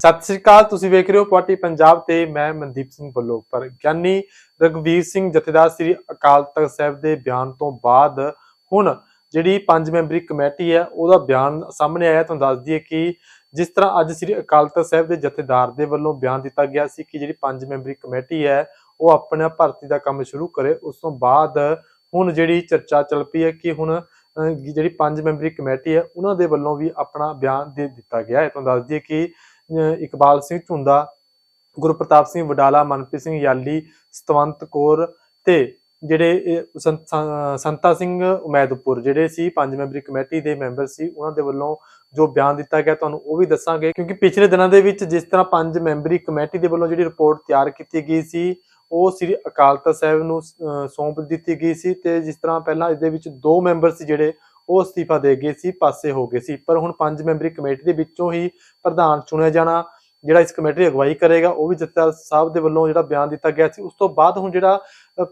ਸਤਿ ਸ੍ਰੀ ਅਕਾਲ, ਤੁਸੀਂ ਵੇਖ ਰਹੇ ਹੋ ਪਾਰਟੀ ਪੰਜਾਬ ਤੇ ਮੈਂ ਮਨਦੀਪ ਸਿੰਘ ਬੱਲੋ ਪਰ ਗਿਆਨੀ ਰਗਵੀਰ ਸਿੰਘ ਜਥੇਦਾਰ ਸ੍ਰੀ ਅਕਾਲ ਤਖਤ ਸਾਹਿਬ ਦੇ ਬਿਆਨ ਤੋਂ ਬਾਅਦ ਹੁਣ ਜਿਹੜੀ ਪੰਜ ਮੈਂਬਰੀ ਕਮੇਟੀ ਹੈ, ਉਹਦਾ ਬਿਆਨ ਸਾਹਮਣੇ ਆਇਆ ਤੁਹਾਨੂੰ ਦੱਸ ਦਈਏ ਕਿ ਜਿਸ ਤਰ੍ਹਾਂ ਅੱਜ ਸ੍ਰੀ ਅਕਾਲ ਤਖਤ ਸਾਹਿਬ ਦੇ ਜਥੇਦਾਰ ਦੇ ਵੱਲੋਂ ਬਿਆਨ ਦਿੱਤਾ ਗਿਆ ਸੀ ਕਿ ਜਿਹੜੀ ਪੰਜ ਮੈਂਬਰੀ ਕਮੇਟੀ ਹੈ, ਉਹ ਆਪਣਾ ਭਰਤੀ ਦਾ ਕੰਮ ਸ਼ੁਰੂ ਕਰੇ, ਉਸ ਤੋਂ ਬਾਅਦ ਹੁਣ ਜਿਹੜੀ ਚਰਚਾ ਚੱਲ ਪਈ ਹੈ ਕਿ ਹੁਣ ਜਿਹੜੀ ਪੰਜ ਮੈਂਬਰੀ ਕਮੇਟੀ ਹੈ, ਉਹਨਾਂ ਦੇ ਵੱਲੋਂ ਵੀ ਆਪਣਾ ਬਿਆਨ ਦੇ ਦਿੱਤਾ ਗਿਆ ਹੈ। ਤੁਹਾਨੂੰ ਦੱਸ ਦਈਏ ਕਿ ਇਕਬਾਲ ਸਿੰਘ ਝੁੰਦਾ, ਗੁਰਪ੍ਰਤਾਪ ਸਿੰਘ ਵਡਾਲਾ, ਮਨਪ੍ਰੀਤ ਸਿੰਘ ਯਾਲੀ, ਸਤਵੰਤ ਕੌਰ ਤੇ ਜਿਹੜੇ ਸੰਤਾ ਸਿੰਘ ਉਮੈਦਪੁਰ, ਜਿਹੜੇ ਸੀ ਪੰਜ ਮੈਂਬਰੀ ਕਮੇਟੀ ਦੇ ਮੈਂਬਰ ਸੀ, ਉਹਨਾਂ ਦੇ ਵੱਲੋਂ ਜੋ ਬਿਆਨ ਦਿੱਤਾ ਗਿਆ, ਤੁਹਾਨੂੰ ਉਹ ਵੀ ਦੱਸਾਂਗੇ। ਕਿਉਂਕਿ ਪਿਛਲੇ ਦਿਨਾਂ ਦੇ ਵਿੱਚ ਜਿਸ ਤਰ੍ਹਾਂ ਪੰਜ ਮੈਂਬਰੀ ਕਮੇਟੀ ਦੇ ਵੱਲੋਂ ਜਿਹੜੀ ਰਿਪੋਰਟ ਤਿਆਰ ਕੀਤੀ ਗਈ ਸੀ, ਉਹ ਸ੍ਰੀ ਅਕਾਲ ਤਖਤ ਸਾਹਿਬ ਨੂੰ ਸੌਂਪ ਦਿੱਤੀ ਗਈ ਸੀ ਤੇ ਜਿਸ ਤਰ੍ਹਾਂ ਪਹਿਲਾਂ ਇਸ ਦੇ ਵਿੱਚ ਦੋ ਮੈਂਬਰ ਸੀ ਜਿਹੜੇ ਉਹ ਅਸਤੀਫਾ ਦੇ ਗਏ ਸੀ, ਪਾਸੇ ਹੋ ਗਏ ਸੀ। ਪਰ ਹੁਣ ਪੰਜ ਮੈਂਬਰੀ ਕਮੇਟੀ ਦੇ ਵਿੱਚੋਂ ਹੀ ਪ੍ਰਧਾਨ ਚੁਣਿਆ ਜਾਣਾ, ਜਿਹੜਾ ਇਸ ਕਮੇਟੀ ਦੀ ਅਗਵਾਈ ਕਰੇਗਾ, ਉਹ ਵੀ ਜਥੇਦਾਰ ਸਾਹਿਬ ਦੇ ਵੱਲੋਂ ਜਿਹੜਾ ਬਿਆਨ ਦਿੱਤਾ ਗਿਆ ਸੀ। ਉਸ ਤੋਂ ਬਾਅਦ ਹੁਣ ਜਿਹੜਾ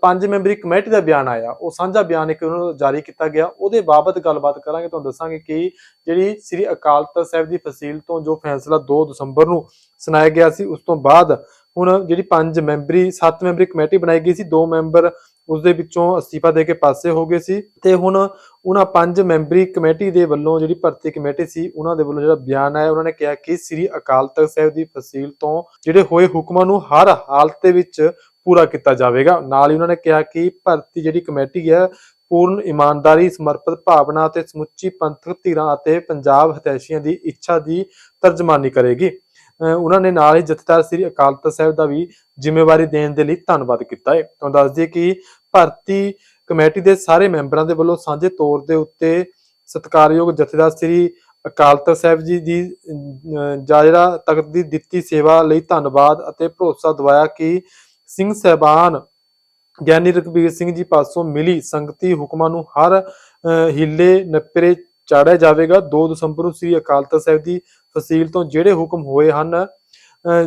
ਪੰਜ ਮੈਂਬਰੀ ਕਮੇਟੀ ਦਾ ਬਿਆਨ ਆਇਆ, ਉਹ ਸਾਂਝਾ ਬਿਆਨ ਇੱਕ ਉਹਨਾਂ ਨੂੰ ਜਾਰੀ ਕੀਤਾ ਗਿਆ। ਉਹਦੇ ਬਾਬਤ ਗੱਲਬਾਤ ਕਰਾਂਗੇ, ਤੁਹਾਨੂੰ ਦੱਸਾਂਗੇ ਕਿ ਜਿਹੜੀ ਸ੍ਰੀ ਅਕਾਲ ਤਖਤ ਸਾਹਿਬ ਦੀ ਫਸੀਲ ਤੋਂ ਜੋ ਫੈਸਲਾ 2 ਦਸੰਬਰ ਨੂੰ ਸੁਣਾਇਆ ਗਿਆ ਸੀ, ਉਸ ਤੋਂ ਬਾਅਦ ਹੁਣ ਜਿਹੜੀ ਪੰਜ ਮੈਂਬਰੀ, ਸੱਤ ਮੈਂਬਰੀ ਕਮੇਟੀ ਬਣਾਈ ਗਈ ਸੀ, ਦੋ ਮੈਂਬਰ ਉਸ ਦੇ ਵਿੱਚੋਂ ਅਸਤੀਫਾ ਦੇ ਕੇ ਪਾਸੇ ਹੋ ਗਏ ਸੀ ਤੇ ਹੁਣ ਉਹਨਾਂ ਪੰਜ ਮੈਂਬਰੀ ਕਮੇਟੀ ਦੇ ਵੱਲੋਂ ਜਿਹੜੀ ਭਰਤੀ ਕਮੇਟੀ ਸੀ, ਉਹਨਾਂ ਦੇ ਵੱਲੋਂ ਜਿਹੜਾ ਬਿਆਨ ਆਇਆ, ਉਹਨਾਂ ਨੇ ਕਿਹਾ ਕਿ ਸ੍ਰੀ ਅਕਾਲ ਤਖਤ ਸਾਹਿਬ ਦੀ ਫਸੀਲ ਤੋਂ ਜਿਹੜੇ ਹੋਏ ਹੁਕਮਾਂ ਨੂੰ ਹਰ ਹਾਲਤ ਦੇ ਵਿੱਚ ਪੂਰਾ ਕੀਤਾ ਜਾਵੇਗਾ। ਨਾਲ ਹੀ ਉਹਨਾਂ ਨੇ ਕਿਹਾ ਕਿ ਭਰਤੀ ਜਿਹੜੀ ਕਮੇਟੀ ਹੈ, ਪੂਰਨ ਇਮਾਨਦਾਰੀ, ਸਮਰਪਿਤ ਭਾਵਨਾ ਅਤੇ ਸਮੁੱਚੀ ਪੰਥਕ ਧਿਰਾਂ ਅਤੇ ਪੰਜਾਬ ਹਤੈਸ਼ੀਆਂ ਦੀ ਇੱਛਾ ਦੀ ਤਰਜਮਾਨੀ ਕਰੇਗੀ। ਅਹ ਉਹਨਾਂ ਨੇ ਨਾਲ ਹੀ ਜਥੇਦਾਰ ਸ੍ਰੀ ਅਕਾਲ ਤਖਤ ਸਾਹਿਬ ਦਾ ਵੀ ਜ਼ਿੰਮੇਵਾਰੀ ਦੇਣ ਦੇ ਲਈ ਧੰਨਵਾਦ ਕੀਤਾ ਹੈ। ਤੁਹਾਨੂੰ ਦੱਸ ਦਈਏ ਕਿ ਭਰਤੀ ਕਮੇਟੀ ਦੇ ਸਾਰੇ ਮੈਂਬਰਾਂ ਦੇ ਵੱਲੋਂ ਸਾਂਝੇ ਤੌਰ ਦੇ ਉੱਤੇ ਸਤਿਕਾਰਯੋਗ ਜਥੇਦਾਰ ਸ੍ਰੀ ਅਕਾਲ ਤਖਤ ਸਾਹਿਬ ਜੀ ਦੀ ਅਹ, ਤਖਤ ਦੀ ਦਿੱਤੀ ਸੇਵਾ ਲਈ ਧੰਨਵਾਦ ਅਤੇ ਭਰੋਸਾ ਦਵਾਇਆ ਕਿ ਸਿੰਘ ਸਹਿਬਾਨ ਗਿਆਨੀ ਰਘਬੀਰ ਸਿੰਘ ਜੀ ਪਾਸੋਂ ਮਿਲੀ ਸੰਗਤੀ ਹੁਕਮਾਂ ਨੂੰ ਹਰ ਅਹ, ਹਿੱਲੇ ਨੱਪਰੇ ਚਾੜਿਆ ਜਾਵੇਗਾ। 2 ਦਸੰਬਰ ਨੂੰ ਸ੍ਰੀ ਅਕਾਲ ਤਖਤ ਸਾਹਿਬ ਦੀ ਫਸੀਲ ਤੋਂ ਜਿਹੜੇ ਹੁਕਮ ਹੋਏ ਹਨ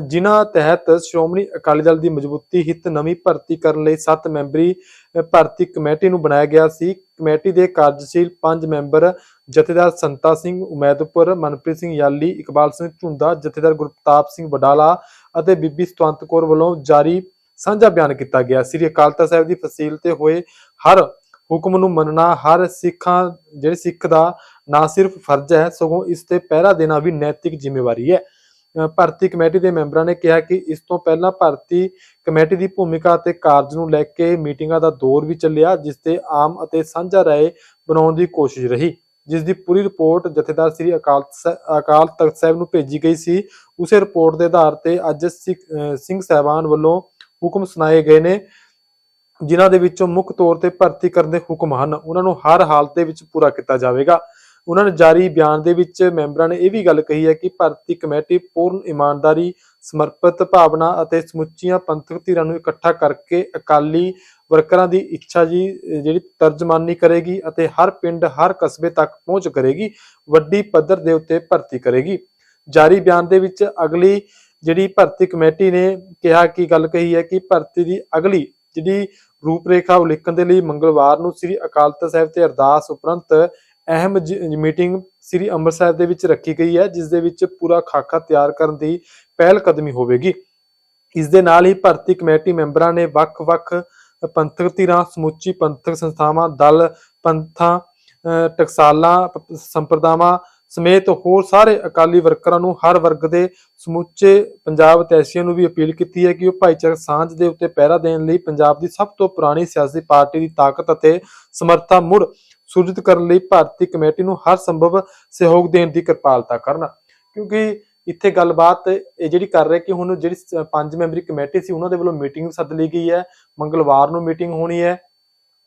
ਜਿਨ੍ਹਾਂ ਤਹਿਤ ਸ਼੍ਰੋਮਣੀ ਅਕਾਲੀ ਦਲ ਦੀ ਮਜ਼ਬੂਤੀ ਹਿੱਤ ਨਵੀਂ ਭਰਤੀ ਕਰਨ ਲਈ 7 ਮੈਂਬਰੀ ਭਰਤੀ ਕਮੇਟੀ ਨੂੰ ਬਣਾਇਆ ਗਿਆ ਸੀ। ਕਮੇਟੀ ਦੇ ਕਾਰਜਸ਼ੀਲ 5 ਮੈਂਬਰ ਜਥੇਦਾਰ ਸੰਤਾ ਸਿੰਘ ਉਮੈਦਪੁਰ, ਮਨਪ੍ਰੀਤ ਸਿੰਘ ਯਾਲੀ, ਇਕਬਾਲ ਸਿੰਘ ਝੁੰਦਾ, ਜਥੇਦਾਰ ਗੁਰਪ੍ਰਤਾਪ ਸਿੰਘ ਵਡਾਲਾ ਅਤੇ ਬੀਬੀ ਸਤਵੰਤ ਕੌਰ ਵੱਲੋਂ ਜਾਰੀ ਸਾਂਝਾ ਬਿਆਨ ਕੀਤਾ ਗਿਆ। ਸ੍ਰੀ ਅਕਾਲ ਤਖਤ ਸਾਹਿਬ ਦੀ ਫਸੀਲ ਤੇ ਹੋਏ ਹਰ ਹੁਕਮ ਨੂੰ ਮੰਨਣਾ, ਹਰ ਸਿੱਖਾਂ, ਜਿਹੜੇ ਸਿੱਖ ਦਾ ਨਾ ਸਿਰਫ ਫਰਜ਼ ਹੈ, ਸਗੋਂ ਇਸ ਤੇ ਪਹਿਰਾ ਦੇਣਾ ਵੀ ਨੈਤਿਕ ਜ਼ਿੰਮੇਵਾਰੀ ਹੈ। ਭਰਤੀ ਕਮੇਟੀ ਦੇ ਮੈਂਬਰਾਂ ਨੇ ਕਿਹਾ ਕਿ ਇਸ ਤੋਂ ਪਹਿਲਾਂ ਭਰਤੀ ਕਮੇਟੀ ਦੀ ਭੂਮਿਕਾ ਅਤੇ ਕਾਰਜ ਨੂੰ ਲੈ ਕੇ ਮੀਟਿੰਗਾਂ ਦਾ ਦੌਰ ਵੀ ਚੱਲਿਆ, ਜਿਸ ਤੇ ਆਮ ਅਤੇ ਸਾਂਝਾ ਰਾਏ ਬਣਾਉਣ ਦੀ ਕੋਸ਼ਿਸ਼ ਰਹੀ। ਜਿਸ ਦੀ ਪੂਰੀ ਰਿਪੋਰਟ ਜਥੇਦਾਰ ਸ੍ਰੀ ਅਕਾਲ ਅਕਾਲ ਤਖਤ ਸਾਹਿਬ ਨੂੰ ਭੇਜੀ ਗਈ ਸੀ। ਉਸੇ ਰਿਪੋਰਟ ਦੇ ਆਧਾਰ ਤੇ ਅੱਜ ਸਿੰਘ ਸਾਹਿਬਾਨ ਵੱਲੋਂ ਹੁਕਮ ਸੁਣਾਏ ਗਏ ਨੇ, ਜਿਨ੍ਹਾਂ ਦੇ ਵਿੱਚੋਂ ਮੁੱਖ ਤੌਰ ਤੇ ਭਰਤੀ ਕਰਨ ਦੇ ਹੁਕਮ ਹਨ। ਉਹਨਾਂ ਨੂੰ ਹਰ ਹਾਲਤ ਦੇ ਵਿੱਚ ਪੂਰਾ ਕੀਤਾ ਜਾਵੇਗਾ। ਉਹਨਾਂ ਨੇ ਜਾਰੀ ਬਿਆਨ ਦੇ ਵਿੱਚ ਮੈਂਬਰਾਂ ਨੇ ਇਹ ਵੀ ਗੱਲ ਕਹੀ ਹੈ ਕਿ ਭਰਤੀ ਕਮੇਟੀ ਪੂਰਨ ਇਮਾਨਦਾਰੀ, ਸਮਰਪਿਤ ਭਾਵਨਾ ਅਤੇ ਸਮੁੱਚੀਆਂ ਪੰਥਕ ਧਿਰਾਂ ਨੂੰ ਇਕੱਠਾ ਕਰਕੇ ਅਕਾਲੀ ਵਰਕਰਾਂ ਦੀ ਇੱਛਾ ਜੀ ਜਿਹੜੀ ਤਰਜਮਾਨੀ ਕਰੇਗੀ ਅਤੇ ਹਰ ਪਿੰਡ, ਹਰ ਕਸਬੇ ਤੱਕ ਪਹੁੰਚ ਕਰੇਗੀ, ਵੱਡੀ ਪੱਧਰ ਦੇ ਉੱਤੇ ਭਰਤੀ ਕਰੇਗੀ। ਜਾਰੀ ਬਿਆਨ ਦੇ ਵਿੱਚ ਅਗਲੀ ਜਿਹੜੀ ਭਰਤੀ ਕਮੇਟੀ ਨੇ ਕਿਹਾ ਕਿ ਗੱਲ ਕਹੀ ਹੈ ਕਿ ਭਰਤੀ ਦੀ ਅਗਲੀ ਜਿਹੜੀ ਰੂਪਰੇਖਾ ਉਲੀਕਣ ਦੇ ਲਈ ਮੰਗਲਵਾਰ ਨੂੰ ਸ੍ਰੀ ਅਕਾਲ ਤਖਤ ਸਾਹਿਬ ਤੇ ਅਰਦਾਸ ਉਪਰੰਤ ਅਹਿਮ ਮੀਟਿੰਗ ਸ੍ਰੀ ਅੰਮ੍ਰਿਤਸਰ ਦੇ ਵਿੱਚ ਰੱਖੀ ਗਈ ਹੈ, ਜਿਸ ਦੇ ਵਿੱਚ ਪੂਰਾ ਖਾਕਾ ਤਿਆਰ ਕਰਨ ਦੀ ਪਹਿਲ ਕਦਮੀ ਹੋਵੇਗੀ। ਇਸ ਦੇ ਨਾਲ ਹੀ ਭਰਤੀ ਕਮੇਟੀ ਮੈਂਬਰਾਂ ਨੇ ਵੱਖ-ਵੱਖ ਪੰਥਕ ਧਿਰਾਂ, ਸਮੁੱਚੀ ਪੰਥਕ ਸੰਸਥਾਵਾਂ, ਦਲ, ਪੰਥਾਂ ਟਕਸਾਲਾਂ ਸੰਪਰਦਾਵਾਂ ਸਮੇਤ ਹੋਰ ਸਾਰੇ ਅਕਾਲੀ ਵਰਕਰਾਂ ਨੂੰ ਹਰ ਵਰਗ ਦੇ ਸਮੁੱਚੇ ਪੰਜਾਬ ਤੈਸੀਆਂ ਨੂੰ ਵੀ ਅਪੀਲ ਕੀਤੀ ਹੈ ਕਿ ਉਹ ਭਾਈਚਾਰਕ ਸਾਂਝ ਦੇ ਉੱਤੇ ਪਹਿਰਾ ਦੇਣ ਲਈ ਪੰਜਾਬ ਦੀ ਸਭ ਤੋਂ ਪੁਰਾਣੀ ਸਿਆਸੀ ਪਾਰਟੀ ਦੀ ਤਾਕਤ ਅਤੇ ਸਮਰੱਥਾ ਮੁੜ ਸੁਰਜਿਤ ਕਰਨ ਲਈ ਭਾਰਤੀ ਕਮੇਟੀ ਨੂੰ ਹਰ ਸੰਭਵ ਸਹਿਯੋਗ ਦੇਣ ਦੀ ਕਿਰਪਾਲਤਾ ਕਰਨ। ਕਿਉਂਕਿ ਇੱਥੇ ਗੱਲਬਾਤ ਇਹ ਜਿਹੜੀ ਕਰ ਰਹੇ ਕਿ ਹੁਣ ਜਿਹੜੀ ਪੰਜ ਮੈਂਬਰੀ ਕਮੇਟੀ ਸੀ, ਉਹਨਾਂ ਦੇ ਵੱਲੋਂ ਮੀਟਿੰਗ ਸੱਦ ਲਈ ਗਈ ਹੈ। ਮੰਗਲਵਾਰ ਨੂੰ ਮੀਟਿੰਗ ਹੋਣੀ ਹੈ।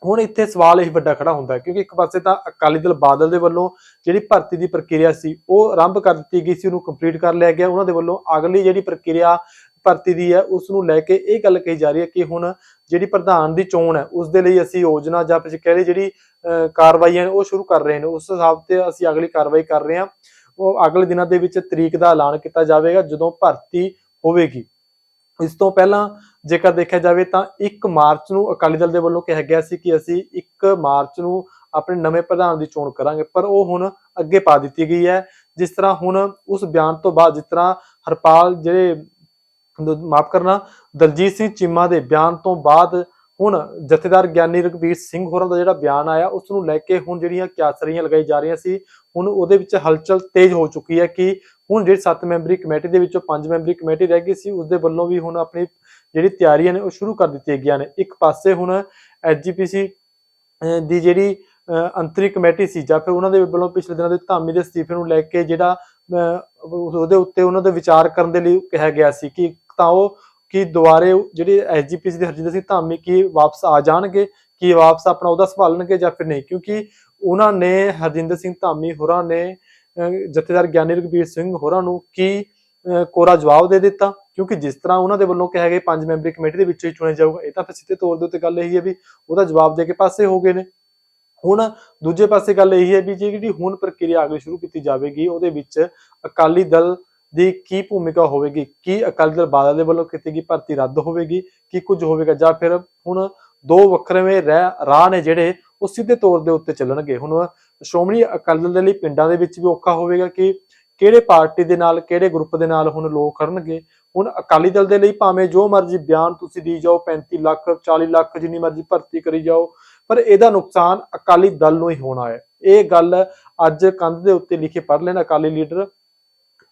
ਹੁਣ ਇੱਥੇ ਸਵਾਲ ਇਹ ਵੱਡਾ ਖੜਾ ਹੁੰਦਾ ਕਿਉਂਕਿ ਇੱਕ ਪਾਸੇ ਤਾਂ ਅਕਾਲੀ ਦਲ ਬਾਦਲ ਦੇ ਵੱਲੋਂ ਜਿਹੜੀ ਭਰਤੀ ਦੀ ਪ੍ਰਕਿਰਿਆ ਸੀ, ਉਹ ਆਰੰਭ ਕਰ ਦਿੱਤੀ ਗਈ ਸੀ, ਉਹਨੂੰ ਕੰਪਲੀਟ ਕਰ ਲਿਆ ਗਿਆ। ਉਹਨਾਂ ਦੇ ਵੱਲੋਂ ਅਗਲੀ ਜਿਹੜੀ ਪ੍ਰਕਿਰਿਆ ਭਰਤੀ ਦੀ ਹੈ ਉਸ ਨੂੰ ਲੈ ਕੇ ਇਹ ਗੱਲ ਕਹੀ ਜਾ ਰਹੀ ਹੈ ਕਿ ਹੁਣ ਜਿਹੜੀ ਪ੍ਰਧਾਨ ਦੀ ਚੋਣ ਹੈ ਉਸ ਦੇ ਲਈ ਅਸੀਂ ਯੋਜਨਾ ਜਾਂ ਫਿਰ ਕਹਿ ਜਿਹੜੀ ਕਾਰਵਾਈਆਂ ਉਹ ਸ਼ੁਰੂ ਕਰ ਰਹੇ ਨੇ। ਉਸ ਹਿਸਾਬ ਤੇ ਅਸੀਂ ਅਗਲੀ ਕਾਰਵਾਈ ਕਰ ਰਹੇ ਹਾਂ। ਉਹ ਅਗਲੇ ਦਿਨਾਂ ਦੇ ਵਿੱਚ ਤਰੀਕ ਦਾ ਐਲਾਨ ਕੀਤਾ ਜਾਵੇਗਾ, ਜਦੋਂ ਭਰਤੀ ਹੋਵੇਗੀ। ਇਸ ਤੋਂ ਪਹਿਲਾਂ ਜੇਕਰ ਦੇਖਿਆ ਜਾਵੇ ਤਾਂ 1 ਮਾਰਚ ਨੂੰ ਅਕਾਲੀ ਦਲ ਦੇ ਵੱਲੋਂ ਕਿਹਾ ਗਿਆ ਸੀ ਕਿ ਅਸੀਂ 1 ਮਾਰਚ ਨੂੰ ਆਪਣੇ ਨਵੇਂ ਪ੍ਰਧਾਨ ਦੀ ਚੋਣ ਕਰਾਂਗੇ, ਪਰ ਉਹ ਹੁਣ ਅੱਗੇ ਪਾ ਦਿੱਤੀ ਗਈ ਹੈ। ਜਿਸ ਤਰ੍ਹਾਂ ਹੁਣ ਉਸ ਬਿਆਨ ਤੋਂ ਬਾਅਦ, ਜਿਸ ਤਰ੍ਹਾਂ ਹਰਪਾਲ ਜਿਹੜੇ ਮਾਫ ਕਰਨਾ ਦਲਜੀਤ ਸਿੰਘ ਚੀਮਾ ਦੇ ਬਿਆਨ ਤੋਂ ਬਾਅਦ ਹੁਣ ਜਥੇਦਾਰ ਗਿਆਨੀ ਰਘਬੀਰ ਸਿੰਘ ਹੋਰਾਂ ਦਾ ਜਿਹੜਾ ਬਿਆਨ ਆਇਆ ਉਸ ਨੂੰ ਲੈ ਕੇ ਹੁਣ ਜਿਹੜੀਆਂ ਕਿਆਸਰੀਆਂ ਲਗਾਈ ਜਾ ਰਹੀਆਂ ਸੀ ਹੁਣ ਉਹਦੇ ਵਿੱਚ ਹਲਚਲ ਤੇਜ਼ ਹੋ ਚੁੱਕੀ ਹੈ ਕਿ ਹੁਣ ਜਿਹੜੀ 7 ਮੈਂਬਰੀ ਕਮੇਟੀ ਦੇ ਵਿੱਚੋਂ 5 ਮੈਂਬਰੀ ਕਮੇਟੀ ਰਹਿ ਗਈ ਸੀ ਉਸ ਦੇ ਵੱਲੋਂ ਵੀ ਹੁਣ ਆਪਣੀ ਜਿਹੜੀ ਤਿਆਰੀਆਂ ਨੇ ਉਹ ਸ਼ੁਰੂ ਕਰ ਦਿੱਤੀਆਂ ਗਈਆਂ ਨੇ। ਇੱਕ ਪਾਸੇ ਹੁਣ ਐਸਜੀਪੀਸੀ ਦੀ ਜਿਹੜੀ ਅਹ, ਅੰਤਰੀ ਕਮੇਟੀ ਸੀ ਜਾਂ ਫਿਰ ਉਹਨਾਂ ਦੇ ਵੱਲੋਂ ਪਿਛਲੇ ਦਿਨਾਂ ਦੇ ਧਾਮੀ ਦੇ ਅਸਤੀਫੇ ਨੂੰ ਲੈ ਕੇ ਜਿਹੜਾ ਅਹ, ਉਹਦੇ ਉੱਤੇ ਉਹਨਾਂ ਦੇ ਵਿਚਾਰ ਕਰਨ ਦੇ ਲਈ ਕਿਹਾ ਗਿਆ ਸੀ ਕਿ ਤਾਂ ਉਹ ਕਿ ਦੁਬਾਰੇ ਜਿਹੜੇ ਐਸਜੀਪੀਸੀ ਦੇ ਹਰਜਿੰਦਰ ਸਿੰਘ ਧਾਮੀ ਕੀ ਵਾਪਸ ਆ ਜਾਣਗੇ? ਕਿ ਵਾਪਸ ਆਪਣਾ ਉਹਦਾ ਸੰਭਾਲਣਗੇ ਜਾਂ ਫਿਰ ਨਹੀਂ? ਕਿਉਂਕਿ ਉਹਨਾਂ ਨੇ ਹਰਜਿੰਦਰ ਸਿੰਘ ਧਾਮੀ ਹੋਰਾਂ ਨੇ ਜਥੇਦਾਰ ਗਿਆਨੀ ਰਘਬੀਰ ਸਿੰਘ ਹੋਰਾਂ ਨੂੰ ਕੀ ਕੋਰਾ ਜਵਾਬ ਦੇ ਦਿੱਤਾ? ਕਿਉਂਕਿ ਜਿਸ ਤਰ੍ਹਾਂ ਉਹਨਾਂ ਦੇ ਵੱਲੋਂ ਕਿਹਾ ਗਿਆ ਪੰਜ ਮੈਂਬਰੀ ਕਮੇਟੀ ਦੇ ਵਿੱਚੋਂ ਹੀ ਚੁਣਿਆ ਜਾਊਗਾ, ਇਹ ਤਾਂ ਫਿਰ ਸਿੱਧੇ ਤੌਰ ਦੇ ਉੱਤੇ ਗੱਲ ਇਹੀ ਹੈ ਵੀ ਉਹਦਾ ਜਵਾਬ ਦੇ ਕੇ ਪਾਸੇ ਹੋ ਗਏ ਨੇ। ਹੁਣ ਦੂਜੇ ਪਾਸੇ ਗੱਲ ਇਹੀ ਹੈ ਵੀ ਜਿਹੜੀ ਹੁਣ ਪ੍ਰਕਿਰਿਆ ਅਗਲੀ ਸ਼ੁਰੂ ਕੀਤੀ ਜਾਵੇਗੀ, ਉਹਦੇ ਵਿੱਚ ਅਕਾਲੀ ਦਲ ਦੀ ਕੀ ਭੂਮਿਕਾ ਹੋਵੇਗੀ? ਕੀ ਅਕਾਲੀ ਦਲ ਬਾਦਲ ਦੇ ਵੱਲੋਂ ਕੀਤੀ ਗਈ ਭਰਤੀ ਰੱਦ ਹੋਵੇਗੀ? ਕੀ ਕੁਝ ਹੋਵੇਗਾ? ਜਾਂ ਫਿਰ ਹੁਣ ਦੋ ਵੱਖਰੇਵੇਂ ਰਹਿ- ਰਾਹ ਨੇ ਜਿਹੜੇ ਉਹ ਸਿੱਧੇ ਤੌਰ ਦੇ ਉੱਤੇ ਚੱਲਣਗੇ। ਹੁਣ ਸ਼੍ਰੋਮਣੀ ਅਕਾਲੀ ਦਲ ਦੇ ਲਈ ਪਿੰਡਾਂ ਦੇ ਵਿੱਚ ਵੀ ਔਖਾ ਹੋਵੇਗਾ ਕਿ ਕਿਹੜੇ ਪਾਰਟੀ ਦੇ ਨਾਲ, ਕਿਹੜੇ ਗਰੁੱਪ ਦੇ ਨਾਲ ਹੁਣ ਲੋਕ ਖੜਨਗੇ? ਹੁਣ ਅਕਾਲੀ ਦਲ ਦੇ ਲਈ ਭਾਵੇਂ ਜੋ ਮਰਜ਼ੀ ਬਿਆਨ ਤੁਸੀਂ ਦੀ ਜਾਓ 35 ਲੱਖ 40 ਲੱਖ ਜਿੰਨੀ ਮਰਜ਼ੀ ਭਰਤੀ ਕਰੀ ਜਾਓ, ਪਰ ਇਹਦਾ ਨੁਕਸਾਨ ਅਕਾਲੀ ਦਲ ਨੂੰ ਹੀ ਹੋਣਾ ਹੈ। ਇਹ ਗੱਲ ਅੱਜ ਕੰਧ ਦੇ ਉੱਤੇ ਲਿਖੇ ਪੜ ਲੈਣ ਅਕਾਲੀ ਲੀਡਰ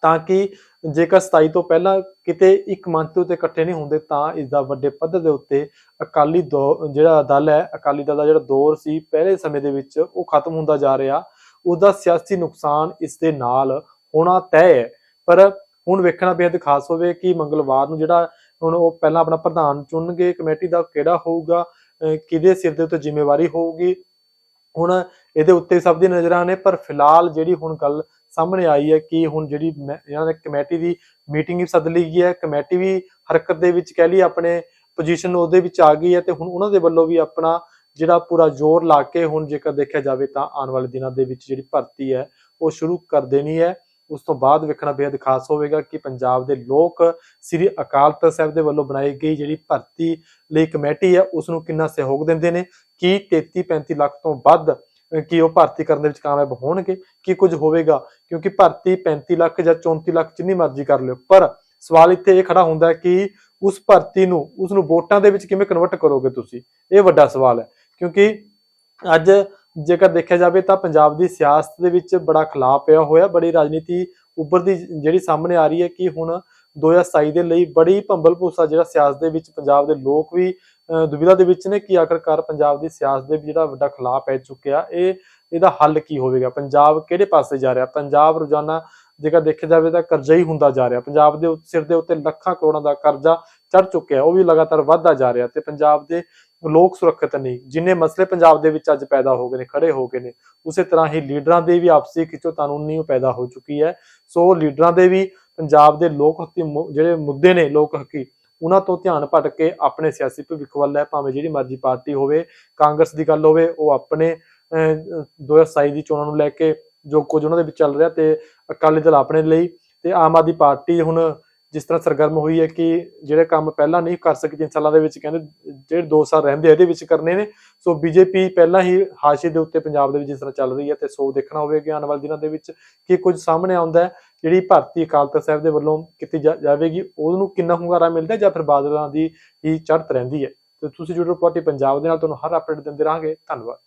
ਤਾਂ ਕਿ ਜੇਕਰ 27 ਤੋਂ ਪਹਿਲਾਂ ਕਿਤੇ ਇੱਕ ਮੰਚ ਦੇ ਉੱਤੇ ਇਕੱਠੇ ਨਹੀਂ ਹੁੰਦੇ ਤਾਂ ਇਸ ਦਾ ਵੱਡੇ ਪੱਧਰ ਦੇ ਉੱਤੇ ਅਕਾਲੀ ਜਿਹੜਾ ਦਲ ਹੈ, ਅਕਾਲੀ ਦਲ ਦਾ ਜਿਹੜਾ ਦੌਰ ਸੀ ਪਹਿਲੇ ਸਮੇਂ ਦੇ ਵਿੱਚ ਉਹ ਖਤਮ ਹੁੰਦਾ ਜਾ ਰਿਹਾ। ਉਹਦਾ ਸਿਆਸੀ ਨੁਕਸਾਨ ਇਸ ਦੇ ਨਾਲ ਹੋਣਾ ਤੈਅ ਹੈ। ਪਰ ਹੁਣ ਵੇਖਣਾ ਬੇਹੱਦ ਖਾਸ ਹੋਵੇ ਕਿ ਮੰਗਲਵਾਰ ਨੂੰ ਜਿਹੜਾ ਹੁਣ ਉਹ ਪਹਿਲਾਂ ਆਪਣਾ ਪ੍ਰਧਾਨ ਚੁਣਨਗੇ, ਕਮੇਟੀ ਦਾ ਕਿਹੜਾ ਹੋਊਗਾ ਕਿਹਦੇ ਸਿਰ ਦੇ ਉੱਤੇ ਜ਼ਿੰਮੇਵਾਰੀ ਹੋਊਗੀ, ਹੁਣ ਇਹਦੇ ਉੱਤੇ ਸਭ ਦੀ ਨਜ਼ਰਾਂ ਨੇ। ਪਰ ਫਿਲਹਾਲ ਜਿਹੜੀ ਹੁਣ ਗੱਲ ਸਾਹਮਣੇ ਆਈ ਹੈ ਕਿ ਹੁਣ ਜਿਹੜੀ ਮੈਂ- ਇਹਨਾਂ ਨੇ ਕਮੇਟੀ ਦੀ ਮੀਟਿੰਗ ਵੀ ਸੱਦ ਲਈ ਹੈ। ਕਮੇਟੀ ਵੀ ਹਰਕਤ ਦੇ ਵਿੱਚ ਕਹਿ ਲਈ ਆਪਣੇ ਪੋਜੀਸ਼ਨ ਉਹਦੇ ਵਿੱਚ ਆ ਗਈ ਹੈ ਤੇ ਹੁਣ ਉਹਨਾਂ ਦੇ ਵੱਲੋਂ ਵੀ ਆਪਣਾ ਜਿਹੜਾ ਪੂਰਾ ਜ਼ੋਰ ਲਾ ਕੇ ਹੁਣ ਜੇਕਰ ਦੇਖਿਆ ਜਾਵੇ ਤਾਂ ਆਉਣ ਵਾਲੇ ਦਿਨਾਂ ਦੇ ਵਿੱਚ ਜਿਹੜੀ ਭਰਤੀ ਹੈ, ਉਹ ਸ਼ੁਰੂ ਕਰ ਦੇਣੀ ਹੈ। ਉਸ ਤੋਂ ਬਾਅਦ ਵੇਖਣਾ ਬੇहद ਖਾਸ ਹੋਵੇਗਾ ਕਿ ਪੰਜਾਬ ਦੇ ਲੋਕ ਸ੍ਰੀ ਅਕਾਲ ਤਖਤ ਸਾਹਿਬ ਦੇ ਵੱਲੋਂ ਬਣਾਈ ਗਈ ਜਿਹੜੀ ਭਰਤੀ ਲਈ ਕਮੇਟੀ ਹੈ ਉਸ ਨੂੰ ਕਿੰਨਾ ਸਹਿਯੋਗ ਦਿੰਦੇ ਨੇ? ਕੀ 33 35 ਲੱਖ ਤੋਂ ਵੱਧ ਕਿ ਉਹ ਭਰਤੀ ਕਰਨ ਦੇ ਵਿੱਚ ਕਾਮਯਾਬ ਹੋਣਗੇ, ਕੀ ਕੁਝ ਹੋਵੇਗਾ? ਕਿਉਂਕਿ ਭਰਤੀ 35 ਲੱਖ ਜਾਂ 34 ਲੱਖ ਜਿੰਨੀ ਮਰਜ਼ੀ ਕਰ ਲਿਓ। ਪਰ ਸਵਾਲ ਇੱਥੇ ਇਹ ਖੜਾ ਹੁੰਦਾ ਹੈ ਕਿ ਉਸ ਭਰਤੀ ਨੂੰ ਉਸ ਨੂੰ ਵੋਟਾਂ ਦੇ ਵਿੱਚ ਕਿਵੇਂ ਕਨਵਰਟ ਕਰੋਗੇ ਤੁਸੀਂ? ਇਹ ਵੱਡਾ ਸਵਾਲ ਹੈ। ਕਿਉਂਕਿ ਅੱਜ ਜੇਕਰ ਦੇਖਿਆ ਜਾਵੇ ਤਾਂ ਪੰਜਾਬ ਦੀ ਸਿਆਸਤ ਦੇ ਵਿੱਚ ਬੜਾ ਖਲਾਅ ਪਿਆ ਹੋਇਆ, ਬੜੀ ਰਾਜਨੀਤੀ ਉੱਭਰਦੀ ਜਿਹੜੀ ਸਾਹਮਣੇ ਆ ਰਹੀ ਹੈ ਕਿ ਹੁਣ 2027 ਦੇ ਲਈ ਬੜੀ ਭੰਬਲ ਭੂਸਾ ਜਿਹੜਾ ਸਿਆਸਤ ਦੇ ਵਿੱਚ ਪੰਜਾਬ ਦੇ ਲੋਕ ਵੀ ਅਹ, ਦੇ ਵਿੱਚ ਨੇ ਕਿ ਆਖਰਕਾਰ ਪੰਜਾਬ ਦੀ ਸਿਆਸਤ ਦੇ ਜਿਹੜਾ ਵੱਡਾ ਖਲਾਅ ਪੈ ਚੁੱਕਿਆ ਇਹ ਇਹਦਾ ਹੱਲ ਕੀ ਹੋਵੇਗਾ? ਪੰਜਾਬ ਕਿਹੜੇ ਪਾਸੇ ਜਾ ਰਿਹਾ? ਪੰਜਾਬ ਰੋਜ਼ਾਨਾ ਜੇਕਰ ਦੇਖਿਆ ਜਾਵੇ ਤਾਂ ਕਰਜ਼ਾ ਹੀ ਹੁੰਦਾ ਜਾ ਰਿਹਾ। ਪੰਜਾਬ ਦੇ ਸਿਰ ਦੇ ਉੱਤੇ ਲੱਖਾਂ ਕਰੋੜਾਂ ਦਾ ਕਰਜ਼ਾ ਚੜ ਚੁੱਕਿਆ ਉਹ ਵੀ ਲਗਾਤਾਰ ਵੱਧਦਾ ਜਾ ਰਿਹਾ ਤੇ ਪੰਜਾਬ ਦੇ ਲੋਕ ਸੁਰੱਖਿਅਤ ਨਹੀਂ ਜਿੰਨੇ ਮਸਲੇ ਪੰਜਾਬ ਦੇ ਵਿੱਚ ਅੱਜ ਪੈਦਾ ਹੋ ਗਏ ਨੇ ਖੜੇ ਹੋ ਗਏ ਨੇ ਉਸੇ ਤਰ੍ਹਾਂ ਹੀ ਲੀਡਰਾਂ ਦੇ ਵੀ ਆਪਸੀ ਖਿੱਚੋਤਾਨੂਨੀ ਉਹ ਪੈਦਾ ਹੋ ਚੁੱਕੀ ਹੈ। ਸੋ ਲੀਡਰਾਂ ਦੇ ਵੀ ਪੰਜਾਬ ਦੇ ਲੋਕ ਹੱਕੀ ਜਿਹੜੇ ਮੁੱਦੇ ਨੇ ਲੋਕ ਹੱਕੀ ਉਹਨਾਂ ਤੋਂ ਧਿਆਨ ਭਟਕ ਕੇ ਆਪਣੇ ਸਿਆਸੀ ਭਵਿੱਖ ਵੱਲ ਹੈ ਭਾਵੇਂ ਜਿਹੜੀ ਮਰਜ਼ੀ ਪਾਰਟੀ ਹੋਵੇ ਕਾਂਗਰਸ ਦੀ ਗੱਲ ਹੋਵੇ ਉਹ ਆਪਣੇ ਅਹ, 2027 ਦੀ ਚੋਣਾਂ ਨੂੰ ਲੈ ਕੇ ਜੋ ਕੁਝ ਉਹਨਾਂ ਦੇ ਵਿੱਚ ਚੱਲ ਰਿਹਾ ਤੇ ਅਕਾਲੀ ਦਲ ਆਪਣੇ ਲਈ ਤੇ ਆਮ ਆਦਮੀ ਪਾਰਟੀ ਹੁਣ ਜਿਸ ਤਰ੍ਹਾਂ ਸਰਗਰਮ ਹੋਈ ਹੈ ਕਿ ਜਿਹੜੇ ਕੰਮ ਪਹਿਲਾਂ ਨਹੀਂ ਕਰ ਸਕੀ ਤਿੰਨ ਸਾਲਾਂ ਦੇ ਵਿੱਚ ਕਹਿੰਦੇ ਜਿਹੜੇ 2 ਸਾਲ ਰਹਿੰਦੇ ਇਹਦੇ ਵਿੱਚ ਕਰਨੇ ਨੇ। ਸੋ ਬੀਜੇਪੀ ਪਹਿਲਾਂ ਹੀ ਹਾਸ਼ੇ ਦੇ ਉੱਤੇ ਪੰਜਾਬ ਦੇ ਵਿੱਚ ਜਿਸ ਤਰ੍ਹਾਂ ਚੱਲ ਰਹੀ ਹੈ ਤੇ ਸੋ ਦੇਖਣਾ ਹੋਵੇਗਾ ਆਉਣ ਵਾਲੇ ਦਿਨਾਂ ਦੇ ਵਿੱਚ ਕਿ ਕੁਝ ਸਾਹਮਣੇ ਆਉਂਦਾ ਜਿਹੜੀ ਭਾਰਤੀ ਅਕਾਲ ਤਖਤ ਸਾਹਿਬ ਦੇ ਵੱਲੋਂ ਕੀਤੀ ਜਾਵੇਗੀ, ਉਹਨੂੰ ਕਿੰਨਾ ਹੁੰਗਾਰਾ ਮਿਲਦਾ ਜਾਂ ਫਿਰ ਬਾਦਲਾਂ ਦੀ ਹੀ ਚੜਤ ਰਹਿੰਦੀ ਹੈ। ਤੇ ਤੁਸੀਂ ਜੁੜੋ ਪਾਰਟੀ ਪੰਜਾਬ ਦੇ ਨਾਲ, ਤੁਹਾਨੂੰ ਹਰ ਅਪਡੇਟ ਦਿੰਦੇ ਰਹਾਂਗੇ। ਧੰਨਵਾਦ।